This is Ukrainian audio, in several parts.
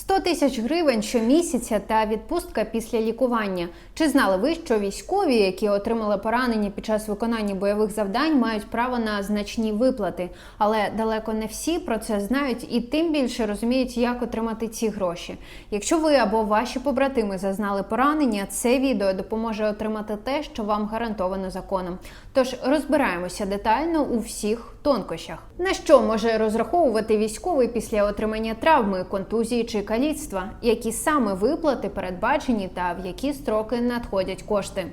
100 тисяч гривень щомісяця та відпустка після лікування. Чи знали ви, що військові, які отримали поранення під час виконання бойових завдань, мають право на значні виплати? Але далеко не всі про це знають і тим більше розуміють, як отримати ці гроші. Якщо ви або ваші побратими зазнали поранення, це відео допоможе отримати те, що вам гарантовано законом. Тож розбираємося детально у всіх тонкощах. На що може розраховувати військовий після отримання травми, контузії чи каліцтва? Які саме виплати передбачені та в які строки надходять кошти?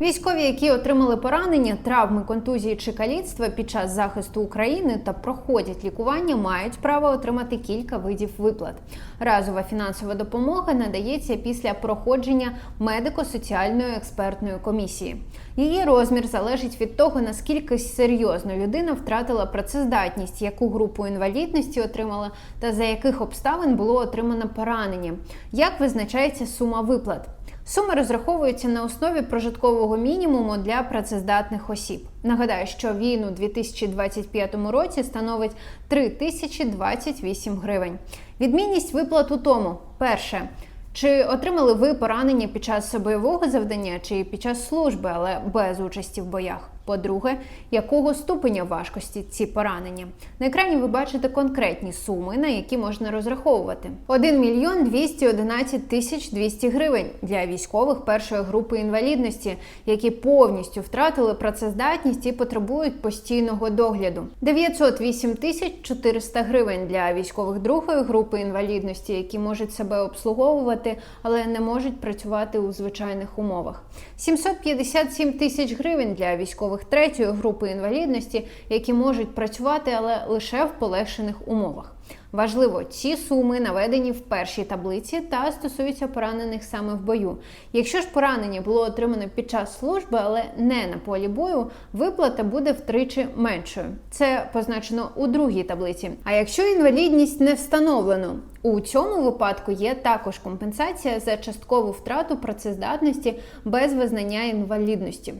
Військові, які отримали поранення, травми, контузії чи каліцтва під час захисту України та проходять лікування, мають право отримати кілька видів виплат. Разова фінансова допомога надається після проходження медико-соціальної експертної комісії. Її розмір залежить від того, наскільки серйозно людина втратила працездатність, яку групу інвалідності отримала, та за яких обставин було отримано поранення. Як визначається сума виплат? Сума розраховується на основі прожиткового мінімуму для працездатних осіб. Нагадаю, що він у 2025 році становить 3028 гривень. Відмінність виплат у тому: перше. Чи отримали ви поранення під час бойового завдання чи під час служби, але без участі в боях? По-друге, якого ступеня важкості ці поранення? На екрані ви бачите конкретні суми, на які можна розраховувати: 1 мільйон 211 тисяч 200 гривень для військових першої групи інвалідності, які повністю втратили працездатність і потребують постійного догляду. 908 тисяч 400 гривень для військових другої групи інвалідності, які можуть себе обслуговувати, але не можуть працювати у звичайних умовах. 757 тисяч гривень для військових третьої групи інвалідності, які можуть працювати, але лише в полегшених умовах. Важливо, ці суми наведені в першій таблиці та стосуються поранених саме в бою. Якщо ж поранення було отримано під час служби, але не на полі бою, виплата буде втричі меншою. Це позначено у другій таблиці. А якщо інвалідність не встановлено, у цьому випадку є також компенсація за часткову втрату працездатності без визнання інвалідності.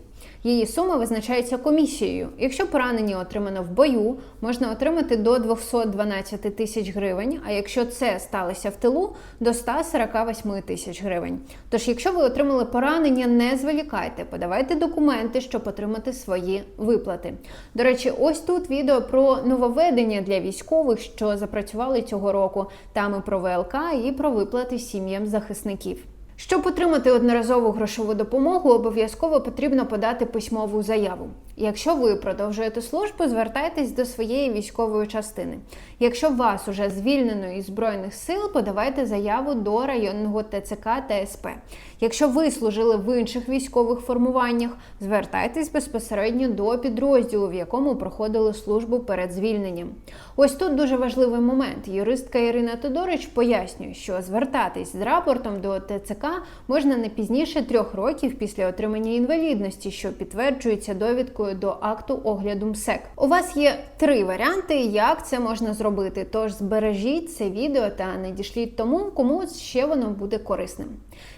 Її сума визначається комісією. Якщо поранення отримано в бою, можна отримати до 212 тисяч гривень. А якщо це сталося в тилу, до 148 тисяч гривень. Тож, якщо ви отримали поранення, не зволікайте, подавайте документи, щоб отримати свої виплати. До речі, ось тут відео про нововведення для військових, що запрацювали цього року. Там і про ВЛК, і про виплати сім'ям захисників. Щоб отримати одноразову грошову допомогу, обов'язково потрібно подати письмову заяву. Якщо ви продовжуєте службу, звертайтесь до своєї військової частини. Якщо вас уже звільнено із збройних сил, подавайте заяву до районного ТЦК та СП. Якщо ви служили в інших військових формуваннях, звертайтесь безпосередньо до підрозділу, в якому проходили службу перед звільненням. Ось тут дуже важливий момент. Юристка Ірина Тодорич пояснює, що звертатись з рапортом до ТЦК можна не пізніше трьох років після отримання інвалідності, що підтверджується довідкою до акту огляду МСЕК. У вас є три варіанти, як це можна зробити. Тож збережіть це відео та надішліть тому, кому ще воно буде корисним.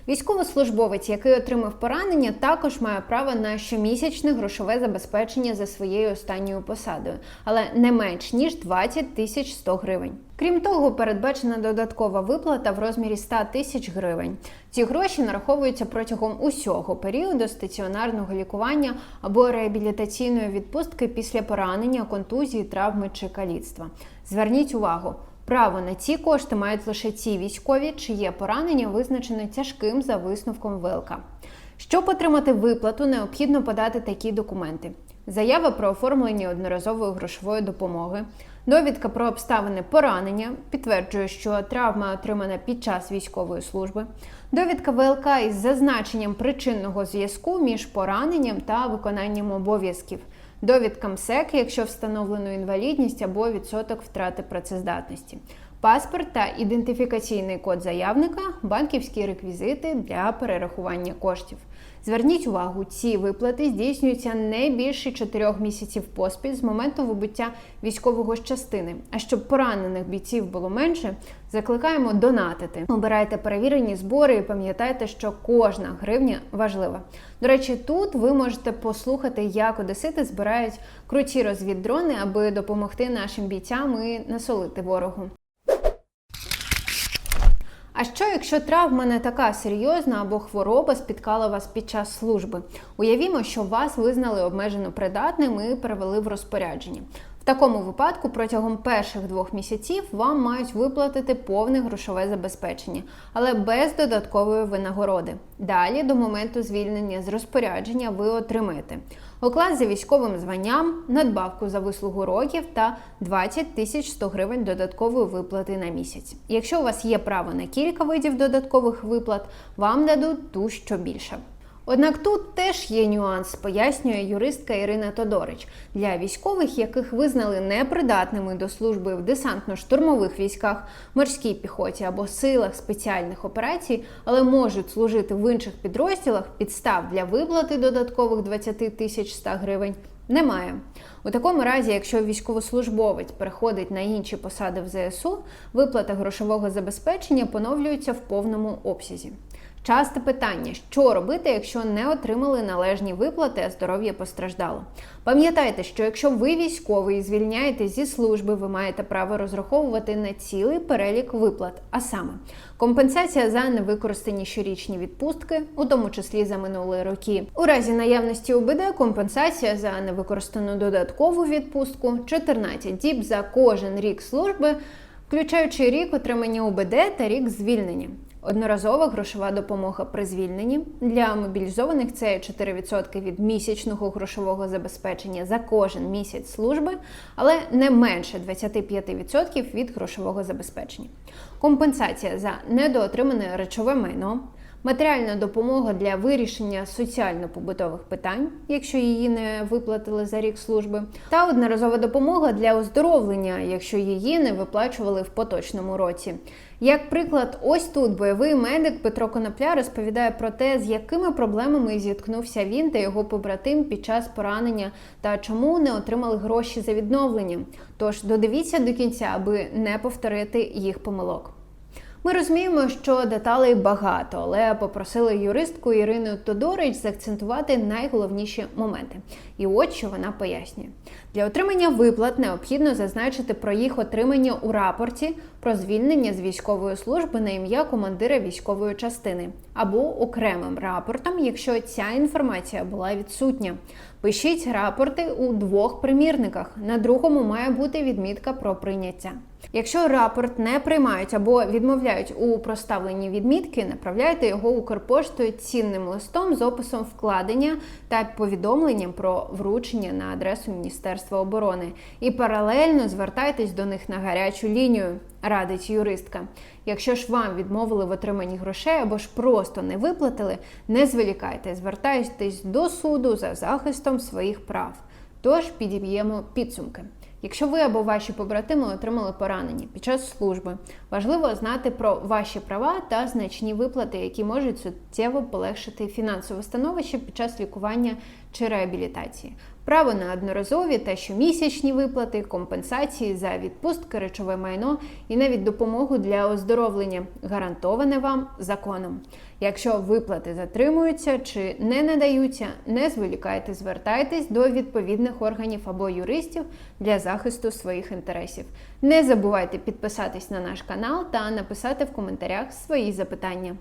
Військовослужбовець, який отримав поранення, також має право на щомісячне грошове забезпечення за своєю останньою посадою, але не менш ніж 20 тисяч 100 гривень. Крім того, передбачена додаткова виплата в розмірі 100 тисяч гривень. Ці гроші нараховуються протягом усього періоду стаціонарного лікування або реабілітаційної відпустки після поранення, контузії, травми чи каліцтва. Зверніть увагу. Право на ці кошти мають лише ті військові, чиє поранення визначено тяжким за висновком ВЛК. Щоб отримати виплату, необхідно подати такі документи: заява про оформлення одноразової грошової допомоги, довідка про обставини поранення, підтверджує, що травма отримана під час військової служби, довідка ВЛК із зазначенням причинного зв'язку між пораненням та виконанням обов'язків. Довідка МСЕК, якщо встановлено інвалідність або відсоток втрати працездатності, паспорт та ідентифікаційний код заявника, банківські реквізити для перерахування коштів. Зверніть увагу, ці виплати здійснюються не більше 4 місяців поспіль з моменту вибуття військового з частини. А щоб поранених бійців було менше, закликаємо донатити. Обирайте перевірені збори і пам'ятайте, що кожна гривня важлива. До речі, тут ви можете послухати, як одесити збирають круті розвіддрони, аби допомогти нашим бійцям і насолити ворогу. А що, якщо травма не така серйозна або хвороба спіткала вас під час служби? Уявімо, що вас визнали обмежено придатним і перевели в розпорядження. Такому випадку протягом перших двох місяців вам мають виплатити повне грошове забезпечення, але без додаткової винагороди. Далі, до моменту звільнення з розпорядження, ви отримаєте оклад за військовим званням, надбавку за вислугу років та 20 тисяч 100 гривень додаткової виплати на місяць. Якщо у вас є право на кілька видів додаткових виплат, вам дадуть ту, що більше. Однак тут теж є нюанс, пояснює юристка Ірина Тодорич. Для військових, яких визнали непридатними до служби в десантно-штурмових військах, морській піхоті або силах спеціальних операцій, але можуть служити в інших підрозділах, підстав для виплати додаткових 20 тисяч 100 гривень немає. У такому разі, якщо військовослужбовець переходить на інші посади в ЗСУ, виплата грошового забезпечення поновлюється в повному обсязі. Часте питання, що робити, якщо не отримали належні виплати, а здоров'я постраждало. Пам'ятайте, що якщо ви військовий і звільняєтесь зі служби, ви маєте право розраховувати на цілий перелік виплат, а саме компенсація за невикористані щорічні відпустки, у тому числі за минулі роки. У разі наявності УБД компенсація за невикористану додаткову відпустку, 14 діб за кожен рік служби, включаючи рік отримання УБД та рік звільнення. Одноразова грошова допомога при звільненні для мобілізованих це 4% від місячного грошового забезпечення за кожен місяць служби, але не менше 25% від грошового забезпечення. Компенсація за недоотримане речове майно. Матеріальна допомога для вирішення соціально-побутових питань, якщо її не виплатили за рік служби, та одноразова допомога для оздоровлення, якщо її не виплачували в поточному році. Як приклад, ось тут бойовий медик Петро Конопля розповідає про те, з якими проблемами зіткнувся він та його побратим під час поранення та чому не отримали гроші за відновлення. Тож додивіться до кінця, аби не повторити їх помилок. Ми розуміємо, що деталей багато, але попросили юристку Ірину Тодорич заакцентувати найголовніші моменти. І от що вона пояснює: для отримання виплат необхідно зазначити про їх отримання у рапорті про звільнення з військової служби на ім'я командира військової частини або окремим рапортом, якщо ця інформація була відсутня. Пишіть рапорти у двох примірниках. На другому має бути відмітка про прийняття. Якщо рапорт не приймають або відмовляють у проставленні відмітки, направляйте його Укрпоштою цінним листом з описом вкладення та повідомленням про вручення на адресу Міністерства оборони. І паралельно звертайтесь до них на гарячу лінію, радить юристка. Якщо ж вам відмовили в отриманні грошей або ж просто не виплатили, не зволікайте, звертайтесь до суду за захистом своїх прав. Тож підіб'ємо підсумки. Якщо ви або ваші побратими отримали поранення під час служби, важливо знати про ваші права та значні виплати, які можуть суттєво полегшити фінансове становище під час лікування чи реабілітації. Право на одноразові та щомісячні виплати, компенсації за відпустки, речове майно і навіть допомогу для оздоровлення гарантоване вам законом. Якщо виплати затримуються чи не надаються, не зволікайте, звертайтесь до відповідних органів або юристів для захисту своїх інтересів. Не забувайте підписатись на наш канал та написати в коментарях свої запитання.